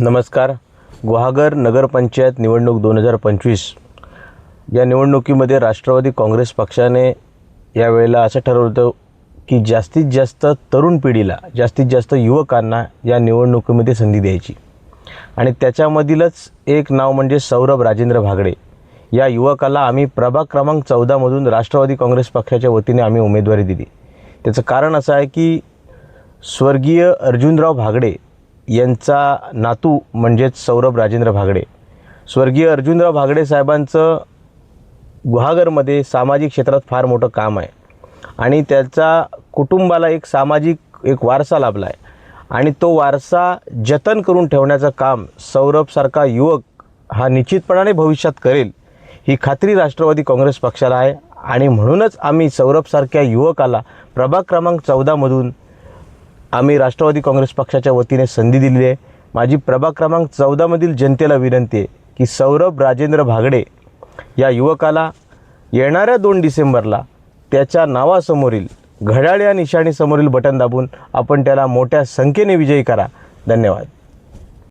नमस्कार. गुहागर नगरपंचायत निवडणूक दोन हजार पंचवीस. या निवडणुकीमध्ये राष्ट्रवादी काँग्रेस पक्षाने यावेळेला असं ठरवलं होतं की जास्तीत जास्त तरुण पिढीला जास्तीत जास्त युवकांना या निवडणुकीमध्ये संधी द्यायची. आणि त्याच्यामधीलच एक नाव म्हणजे सौरभ राजेंद्र भागडे. या युवकाला आम्ही प्रभाग क्रमांक चौदामधून राष्ट्रवादी काँग्रेस पक्षाच्या वतीने आम्ही उमेदवारी दिली. त्याचं कारण असं आहे की स्वर्गीय अर्जुनराव भागडे यांचा नातू म्हणजेच सौरभ राजेंद्र भागडे. स्वर्गीय अर्जुनराव भागडे साहेबांचं गुहागरमध्ये सामाजिक क्षेत्रात फार मोठं काम आहे. आणि त्याचा कुटुंबाला एक सामाजिक एक वारसा लाभला आहे आणि तो वारसा जतन करून ठेवण्याचं काम सौरभसारखा युवक हा निश्चितपणाने भविष्यात करेल ही खात्री राष्ट्रवादी काँग्रेस पक्षाला आहे. आणि म्हणूनच आम्ही सौरभसारख्या युवकाला प्रभाग क्रमांक चौदामधून आम्ही राष्ट्रवादी काँग्रेस पक्षाच्या वतीने संधी दिलेली आहे. माझी प्रभाग क्रमांक चौदामधील जनतेला विनंती आहे की सौरभ राजेंद्र भागडे या युवकाला येणाऱ्या दोन डिसेंबरला त्याच्या नावासमोरील घड्याळ या निशाणीसमोरील बटन दाबून आपण त्याला मोठ्या संख्येने विजयी करा. धन्यवाद.